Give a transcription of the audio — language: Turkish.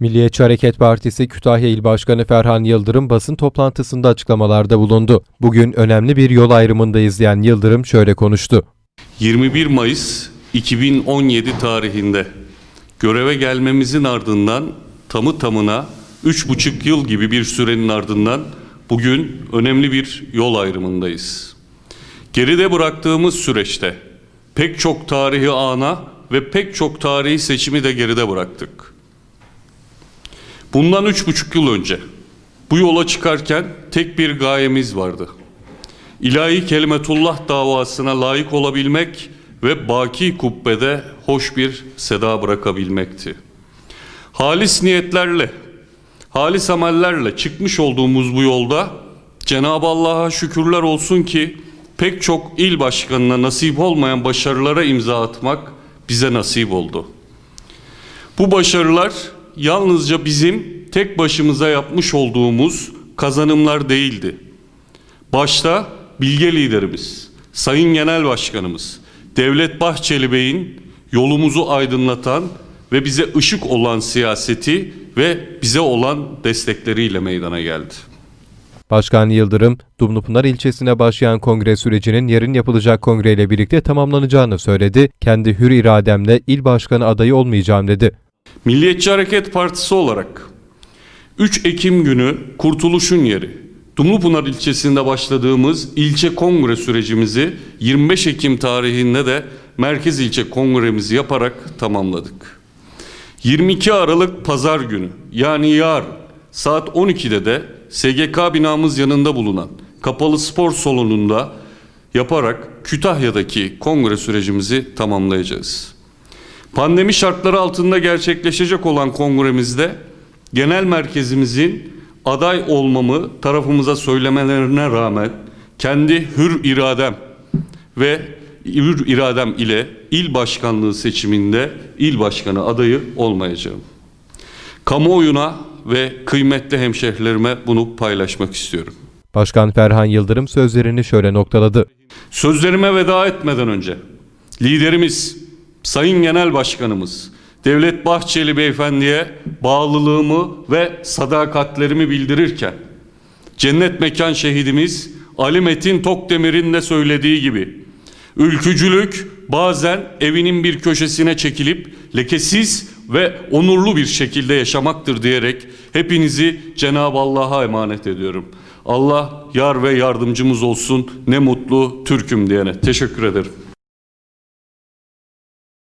Milliyetçi Hareket Partisi Kütahya İl Başkanı Ferhan Yıldırım basın toplantısında açıklamalarda bulundu. Bugün önemli bir yol ayrımındayız diyen Yıldırım şöyle konuştu. 21 Mayıs 2017 tarihinde göreve gelmemizin ardından tamı tamına 3,5 yıl gibi bir sürenin ardından bugün önemli bir yol ayrımındayız. Geride bıraktığımız süreçte pek çok tarihi ana ve pek çok tarihi seçimi de geride bıraktık. Bundan üç buçuk yıl önce bu yola çıkarken tek bir gayemiz vardı. İlahi kelimetullah davasına layık olabilmek ve baki kubbede hoş bir seda bırakabilmekti. Halis niyetlerle, halis amellerle çıkmış olduğumuz bu yolda Cenab-ı Allah'a şükürler olsun ki pek çok il başkanına nasip olmayan başarılara imza atmak bize nasip oldu. Bu başarılar yalnızca bizim tek başımıza yapmış olduğumuz kazanımlar değildi. Başta bilge liderimiz, Sayın Genel Başkanımız Devlet Bahçeli Bey'in yolumuzu aydınlatan ve bize ışık olan siyaseti ve bize olan destekleriyle meydana geldi. Başkan Yıldırım, Dumlupınar ilçesine başlayan kongre sürecinin yarın yapılacak kongreyle birlikte tamamlanacağını söyledi. Kendi hür irademle il başkanı adayı olmayacağım dedi. Milliyetçi Hareket Partisi olarak 3 Ekim günü Kurtuluş'un yeri Dumlupınar ilçesinde başladığımız ilçe kongre sürecimizi 25 Ekim tarihinde de merkez ilçe kongremizi yaparak tamamladık. 22 Aralık Pazar günü yani yarın saat 12'de de SGK binamız yanında bulunan kapalı spor salonunda yaparak Kütahya'daki kongre sürecimizi tamamlayacağız. Pandemi şartları altında gerçekleşecek olan kongremizde genel merkezimizin aday olmamı tarafımıza söylemelerine rağmen kendi hür iradem ve hür iradem ile il başkanlığı seçiminde il başkanı adayı olmayacağım. Kamuoyuna ve kıymetli hemşehrilerime bunu paylaşmak istiyorum. Başkan Ferhan Yıldırım sözlerini şöyle noktaladı. Sözlerime veda etmeden önce liderimiz, Sayın Genel Başkanımız Devlet Bahçeli Beyefendi'ye bağlılığımı ve sadakatlerimi bildirirken cennet mekan şehidimiz Ali Metin Tokdemir'in de söylediği gibi ülkücülük bazen evinin bir köşesine çekilip lekesiz ve onurlu bir şekilde yaşamaktır diyerek hepinizi Cenab-ı Allah'a emanet ediyorum. Allah yar ve yardımcımız olsun ne mutlu Türk'üm diyene. Teşekkür ederim.